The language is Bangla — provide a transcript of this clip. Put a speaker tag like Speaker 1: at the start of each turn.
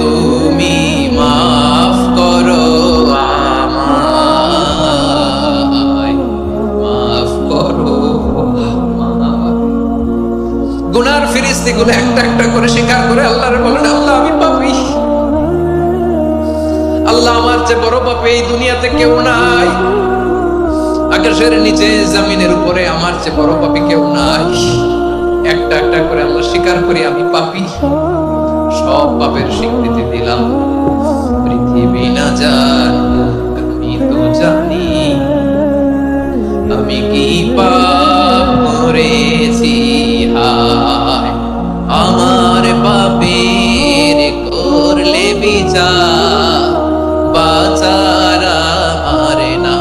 Speaker 1: তুমি মাফ করো মাফ করো গুনার ফিরিস্তি গুলো একটা একটা করে স্বীকার করে আল্লাহর আল্লাহ, আমি পাপি। আল্লাহ, আমার চেয়ে বড় পাপি এই দুনিয়াতে কেউ নাই। আকাশের নিচে, জামিনের উপরে আমার চেয়ে বড় পাপি কেউ নাই। একটা একটা করে আল্লাহ স্বীকার করি, আমি পাপি। সব পাপের স্বীকৃতি দিলাম। পৃথিবী না যান আমি তো জানি। আমি কি পাপ করেছি? আমার পাপের করলে বিচার, বাঁচার না